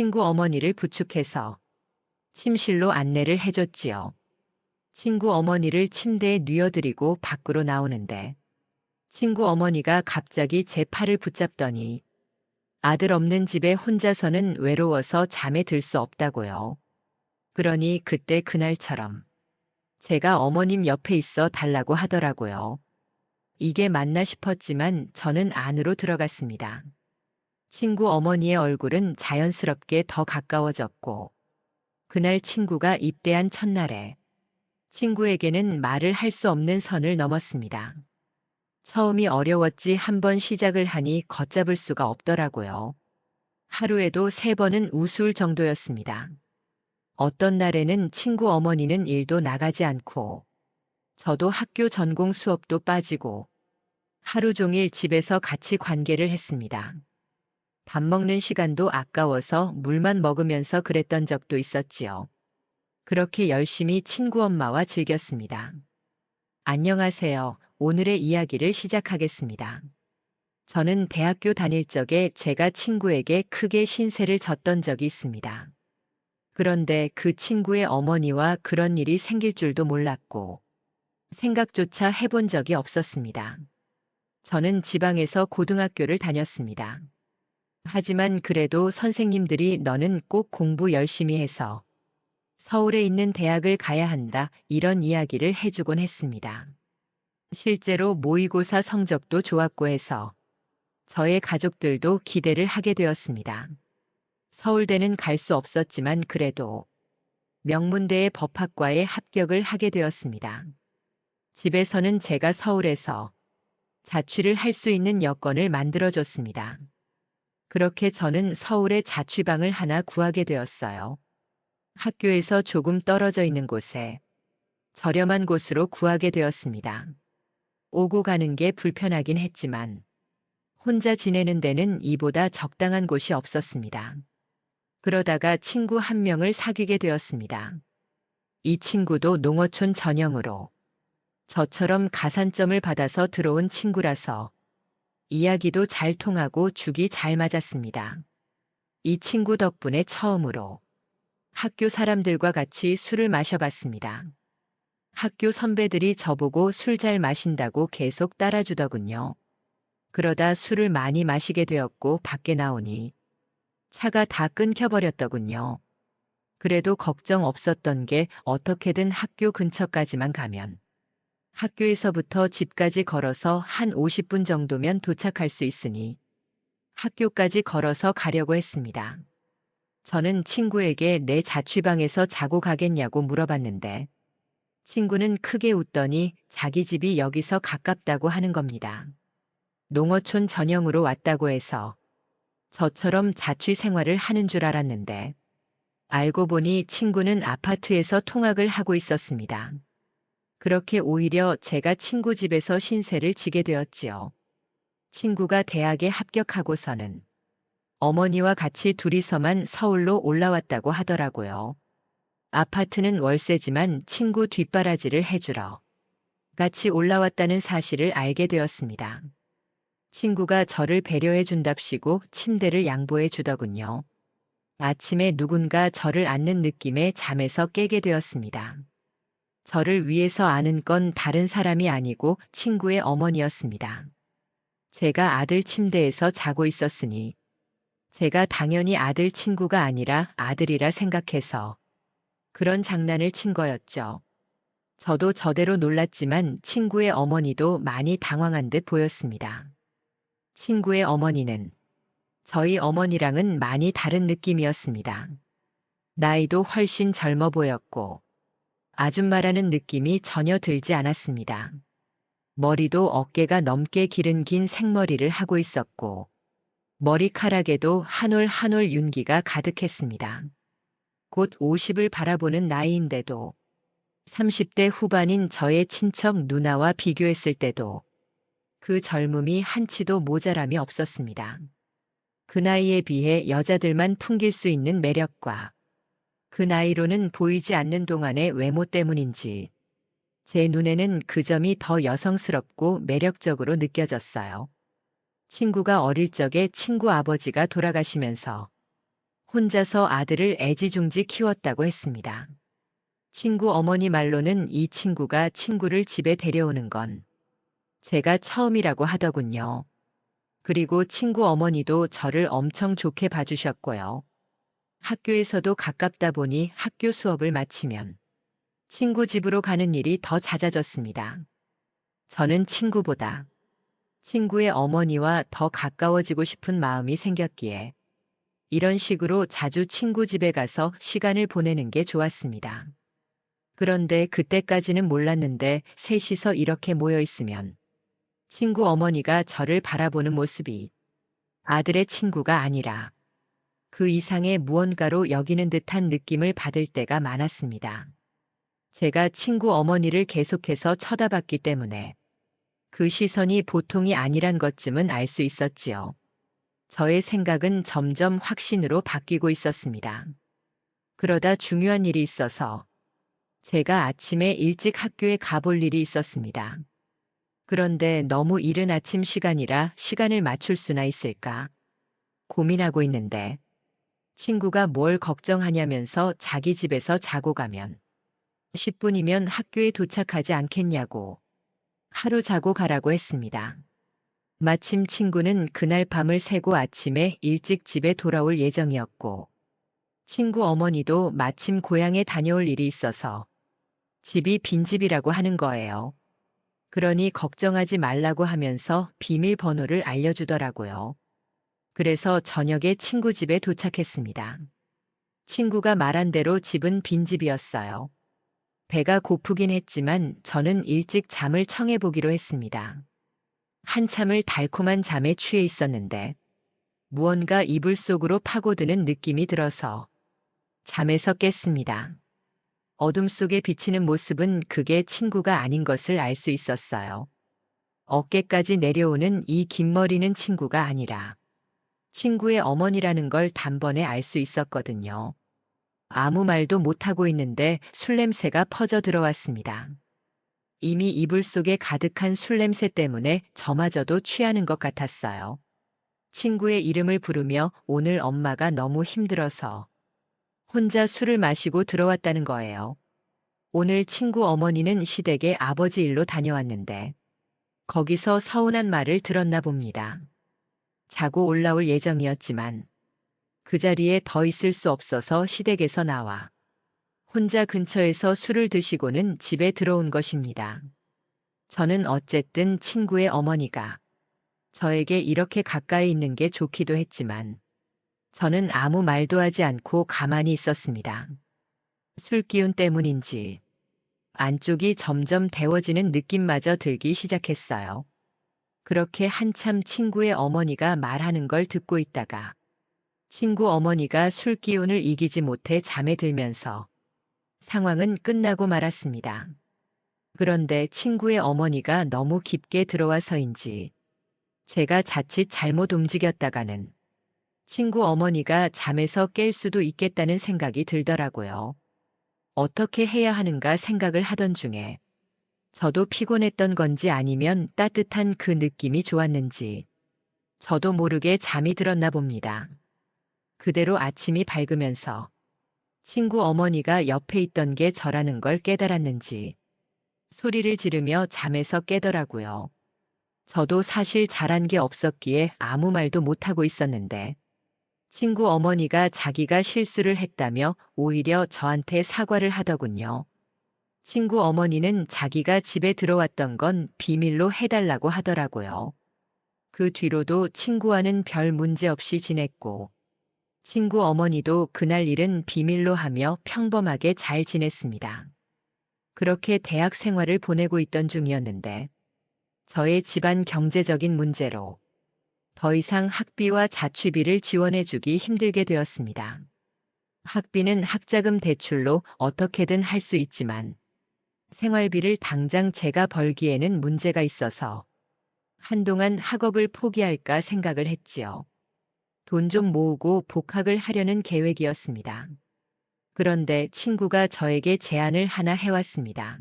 친구 어머니를 부축해서 침실로 안내를 해줬지요. 친구 어머니를 침대에 뉘어드리고 밖으로 나오는데 친구 어머니가 갑자기 제 팔을 붙잡더니 아들 없는 집에 혼자서는 외로워서 잠에 들 수 없다고요. 그러니 그때 그날처럼 제가 어머님 옆에 있어 달라고 하더라고요. 이게 맞나 싶었지만 저는 안으로 들어갔습니다. 친구 어머니의 얼굴은 자연스럽게 더 가까워졌고 그날 친구가 입대한 첫날에 친구에게는 말을 할 수 없는 선을 넘었습니다. 처음이 어려웠지 한 번 시작을 하니 걷잡을 수가 없더라고요. 하루에도 세 번은 우스울 정도였습니다. 어떤 날에는 친구 어머니는 일도 나가지 않고 저도 학교 전공 수업도 빠지고 하루 종일 집에서 같이 관계를 했습니다. 밥 먹는 시간도 아까워서 물만 먹으면서 그랬던 적도 있었지요. 그렇게 열심히 친구 엄마와 즐겼습니다. 안녕하세요. 오늘의 이야기를 시작하겠습니다. 저는 대학교 다닐 적에 제가 친구에게 크게 신세를 졌던 적이 있습니다. 그런데 그 친구의 어머니와 그런 일이 생길 줄도 몰랐고 생각조차 해본 적이 없었습니다. 저는 지방에서 고등학교를 다녔습니다. 하지만 그래도 선생님들이 너는 꼭 공부 열심히 해서 서울에 있는 대학을 가야 한다 이런 이야기를 해주곤 했습니다. 실제로 모의고사 성적도 좋았고 해서 저의 가족들도 기대를 하게 되었습니다. 서울대는 갈 수 없었지만 그래도 명문대의 법학과에 합격을 하게 되었습니다. 집에서는 제가 서울에서 자취를 할 수 있는 여건을 만들어줬습니다. 그렇게 저는 서울에 자취방을 하나 구하게 되었어요. 학교에서 조금 떨어져 있는 곳에 저렴한 곳으로 구하게 되었습니다. 오고 가는 게 불편하긴 했지만 혼자 지내는 데는 이보다 적당한 곳이 없었습니다. 그러다가 친구 한 명을 사귀게 되었습니다. 이 친구도 농어촌 전형으로 저처럼 가산점을 받아서 들어온 친구라서 이야기도 잘 통하고 죽이 잘 맞았습니다. 이 친구 덕분에 처음으로 학교 사람들과 같이 술을 마셔봤습니다. 학교 선배들이 저보고 술 잘 마신다고 계속 따라주더군요. 그러다 술을 많이 마시게 되었고 밖에 나오니 차가 다 끊겨버렸더군요. 그래도 걱정 없었던 게 어떻게든 학교 근처까지만 가면 학교에서부터 집까지 걸어서 한 50분 정도면 도착할 수 있으니 학교까지 걸어서 가려고 했습니다. 저는 친구에게 내 자취방에서 자고 가겠냐고 물어봤는데 친구는 크게 웃더니 자기 집이 여기서 가깝다고 하는 겁니다. 농어촌 전형으로 왔다고 해서 저처럼 자취 생활을 하는 줄 알았는데 알고 보니 친구는 아파트에서 통학을 하고 있었습니다. 그렇게 오히려 제가 친구 집에서 신세를 지게 되었지요. 친구가 대학에 합격하고서는 어머니와 같이 둘이서만 서울로 올라왔다고 하더라고요. 아파트는 월세지만 친구 뒷바라지를 해주러 같이 올라왔다는 사실을 알게 되었습니다. 친구가 저를 배려해 준답시고 침대를 양보해 주더군요. 아침에 누군가 저를 안는 느낌에 잠에서 깨게 되었습니다. 저를 위해서 아는 건 다른 사람이 아니고 친구의 어머니였습니다. 제가 아들 침대에서 자고 있었으니 제가 당연히 아들 친구가 아니라 아들이라 생각해서 그런 장난을 친 거였죠. 저도 저대로 놀랐지만 친구의 어머니도 많이 당황한 듯 보였습니다. 친구의 어머니는 저희 어머니랑은 많이 다른 느낌이었습니다. 나이도 훨씬 젊어 보였고 아줌마라는 느낌이 전혀 들지 않았습니다. 머리도 어깨가 넘게 기른 긴 생머리를 하고 있었고 머리카락에도 한 올 한 올 윤기가 가득했습니다. 곧 50을 바라보는 나이인데도 30대 후반인 저의 친척 누나와 비교했을 때도 그 젊음이 한치도 모자람이 없었습니다. 그 나이에 비해 여자들만 풍길 수 있는 매력과 그 나이로는 보이지 않는 동안의 외모 때문인지 제 눈에는 그 점이 더 여성스럽고 매력적으로 느껴졌어요. 친구가 어릴 적에 친구 아버지가 돌아가시면서 혼자서 아들을 애지중지 키웠다고 했습니다. 친구 어머니 말로는 이 친구가 친구를 집에 데려오는 건 제가 처음이라고 하더군요. 그리고 친구 어머니도 저를 엄청 좋게 봐주셨고요. 학교에서도 가깝다 보니 학교 수업을 마치면 친구 집으로 가는 일이 더 잦아졌습니다. 저는 친구보다 친구의 어머니와 더 가까워지고 싶은 마음이 생겼기에 이런 식으로 자주 친구 집에 가서 시간을 보내는 게 좋았습니다. 그런데 그때까지는 몰랐는데 셋이서 이렇게 모여 있으면 친구 어머니가 저를 바라보는 모습이 아들의 친구가 아니라 그 이상의 무언가로 여기는 듯한 느낌을 받을 때가 많았습니다. 제가 친구 어머니를 계속해서 쳐다봤기 때문에 그 시선이 보통이 아니란 것쯤은 알 수 있었지요. 저의 생각은 점점 확신으로 바뀌고 있었습니다. 그러다 중요한 일이 있어서 제가 아침에 일찍 학교에 가볼 일이 있었습니다. 그런데 너무 이른 아침 시간이라 시간을 맞출 수나 있을까 고민하고 있는데 친구가 뭘 걱정하냐면서 자기 집에서 자고 가면 10분이면 학교에 도착하지 않겠냐고 하루 자고 가라고 했습니다. 마침 친구는 그날 밤을 새고 아침에 일찍 집에 돌아올 예정이었고 친구 어머니도 마침 고향에 다녀올 일이 있어서 집이 빈집이라고 하는 거예요. 그러니 걱정하지 말라고 하면서 비밀번호를 알려주더라고요. 그래서 저녁에 친구 집에 도착했습니다. 친구가 말한 대로 집은 빈집이었어요. 배가 고프긴 했지만 저는 일찍 잠을 청해보기로 했습니다. 한참을 달콤한 잠에 취해 있었는데 무언가 이불 속으로 파고드는 느낌이 들어서 잠에서 깼습니다. 어둠 속에 비치는 모습은 그게 친구가 아닌 것을 알 수 있었어요. 어깨까지 내려오는 이 긴 머리는 친구가 아니라 친구의 어머니라는 걸 단번에 알 수 있었거든요. 아무 말도 못하고 있는데 술 냄새가 퍼져 들어왔습니다. 이미 이불 속에 가득한 술 냄새 때문에 저마저도 취하는 것 같았어요. 친구의 이름을 부르며 오늘 엄마가 너무 힘들어서 혼자 술을 마시고 들어왔다는 거예요. 오늘 친구 어머니는 시댁에 아버지 일로 다녀왔는데 거기서 서운한 말을 들었나 봅니다. 자고 올라올 예정이었지만 그 자리에 더 있을 수 없어서 시댁에서 나와 혼자 근처에서 술을 드시고는 집에 들어온 것입니다. 저는 어쨌든 친구의 어머니가 저에게 이렇게 가까이 있는 게 좋기도 했지만 저는 아무 말도 하지 않고 가만히 있었습니다. 술 기운 때문인지 안쪽이 점점 데워지는 느낌마저 들기 시작했어요. 그렇게 한참 친구의 어머니가 말하는 걸 듣고 있다가 친구 어머니가 술 기운을 이기지 못해 잠에 들면서 상황은 끝나고 말았습니다. 그런데 친구의 어머니가 너무 깊게 들어와서인지 제가 자칫 잘못 움직였다가는 친구 어머니가 잠에서 깰 수도 있겠다는 생각이 들더라고요. 어떻게 해야 하는가 생각을 하던 중에 저도 피곤했던 건지 아니면 따뜻한 그 느낌이 좋았는지 저도 모르게 잠이 들었나 봅니다. 그대로 아침이 밝으면서 친구 어머니가 옆에 있던 게 저라는 걸 깨달았는지 소리를 지르며 잠에서 깨더라고요. 저도 사실 잘한 게 없었기에 아무 말도 못하고 있었는데 친구 어머니가 자기가 실수를 했다며 오히려 저한테 사과를 하더군요. 친구 어머니는 자기가 집에 들어왔던 건 비밀로 해달라고 하더라고요. 그 뒤로도 친구와는 별 문제 없이 지냈고 친구 어머니도 그날 일은 비밀로 하며 평범하게 잘 지냈습니다. 그렇게 대학 생활을 보내고 있던 중이었는데 저의 집안 경제적인 문제로 더 이상 학비와 자취비를 지원해주기 힘들게 되었습니다. 학비는 학자금 대출로 어떻게든 할 수 있지만 생활비를 당장 제가 벌기에는 문제가 있어서 한동안 학업을 포기할까 생각을 했지요. 돈 좀 모으고 복학을 하려는 계획이었습니다. 그런데 친구가 저에게 제안을 하나 해왔습니다.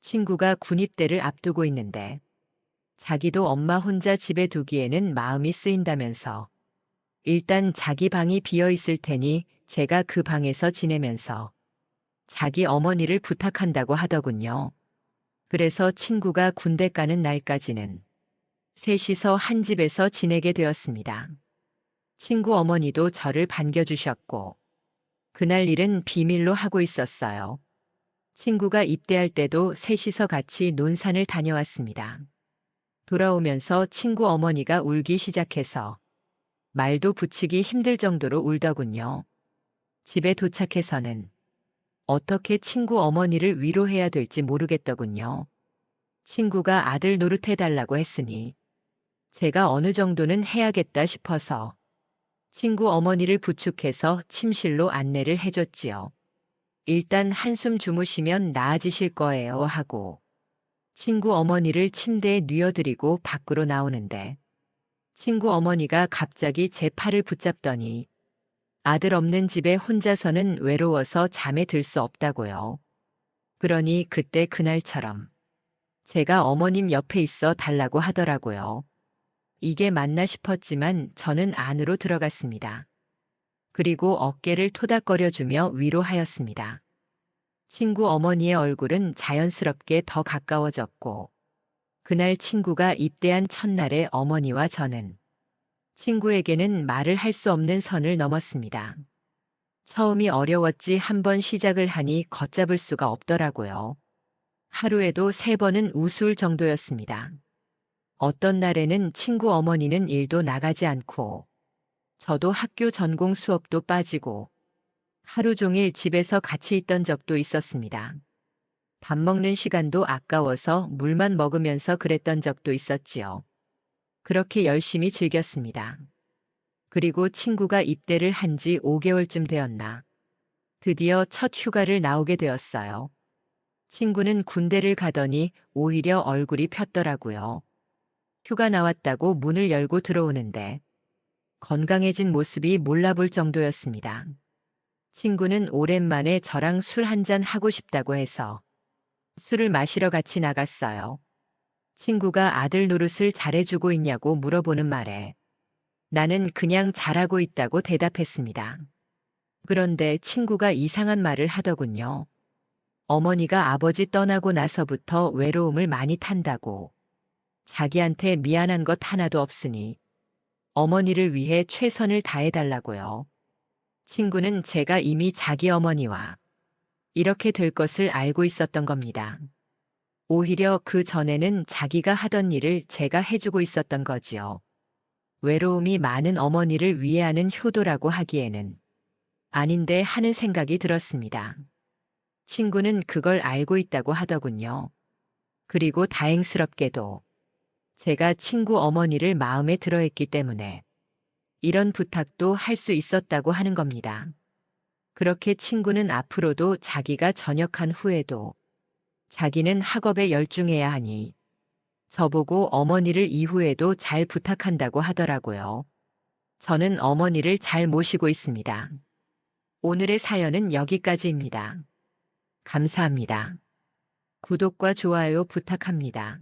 친구가 군입대를 앞두고 있는데 자기도 엄마 혼자 집에 두기에는 마음이 쓰인다면서 일단 자기 방이 비어 있을 테니 제가 그 방에서 지내면서 자기 어머니를 부탁한다고 하더군요. 그래서 친구가 군대 가는 날까지는 셋이서 한 집에서 지내게 되었습니다. 친구 어머니도 저를 반겨주셨고, 그날 일은 비밀로 하고 있었어요. 친구가 입대할 때도 셋이서 같이 논산을 다녀왔습니다. 돌아오면서 친구 어머니가 울기 시작해서 말도 붙이기 힘들 정도로 울더군요. 집에 도착해서는 어떻게 친구 어머니를 위로해야 될지 모르겠더군요. 친구가 아들 노릇해달라고 했으니 제가 어느 정도는 해야겠다 싶어서 친구 어머니를 부축해서 침실로 안내를 해줬지요. 일단 한숨 주무시면 나아지실 거예요 하고 친구 어머니를 침대에 뉘어드리고 밖으로 나오는데 친구 어머니가 갑자기 제 팔을 붙잡더니 아들 없는 집에 혼자서는 외로워서 잠에 들 수 없다고요. 그러니 그때 그날처럼 제가 어머님 옆에 있어 달라고 하더라고요. 이게 맞나 싶었지만 저는 안으로 들어갔습니다. 그리고 어깨를 토닥거려주며 위로하였습니다. 친구 어머니의 얼굴은 자연스럽게 더 가까워졌고, 그날 친구가 입대한 첫날에 어머니와 저는 친구에게는 말을 할 수 없는 선을 넘었습니다. 처음이 어려웠지 한 번 시작을 하니 걷잡을 수가 없더라고요. 하루에도 세 번은 우스울 정도였습니다. 어떤 날에는 친구 어머니는 일도 나가지 않고 저도 학교 전공 수업도 빠지고 하루 종일 집에서 같이 있던 적도 있었습니다. 밥 먹는 시간도 아까워서 물만 먹으면서 그랬던 적도 있었지요. 그렇게 열심히 즐겼습니다. 그리고 친구가 입대를 한 지 5개월쯤 되었나. 드디어 첫 휴가를 나오게 되었어요. 친구는 군대를 가더니 오히려 얼굴이 폈더라고요. 휴가 나왔다고 문을 열고 들어오는데 건강해진 모습이 몰라볼 정도였습니다. 친구는 오랜만에 저랑 술 한잔 하고 싶다고 해서 술을 마시러 같이 나갔어요. 친구가 아들 노릇을 잘해주고 있냐고 물어보는 말에 나는 그냥 잘하고 있다고 대답했습니다. 그런데 친구가 이상한 말을 하더군요. 어머니가 아버지 떠나고 나서부터 외로움을 많이 탄다고. 자기한테 미안한 것 하나도 없으니 어머니를 위해 최선을 다해달라고요. 친구는 제가 이미 자기 어머니와 이렇게 될 것을 알고 있었던 겁니다. 오히려 그 전에는 자기가 하던 일을 제가 해주고 있었던 거지요. 외로움이 많은 어머니를 위해 하는 효도라고 하기에는 아닌데 하는 생각이 들었습니다. 친구는 그걸 알고 있다고 하더군요. 그리고 다행스럽게도 제가 친구 어머니를 마음에 들어 했기 때문에 이런 부탁도 할 수 있었다고 하는 겁니다. 그렇게 친구는 앞으로도 자기가 전역한 후에도 자기는 학업에 열중해야 하니 저보고 어머니를 이후에도 잘 부탁한다고 하더라고요. 저는 어머니를 잘 모시고 있습니다. 오늘의 사연은 여기까지입니다. 감사합니다. 구독과 좋아요 부탁합니다.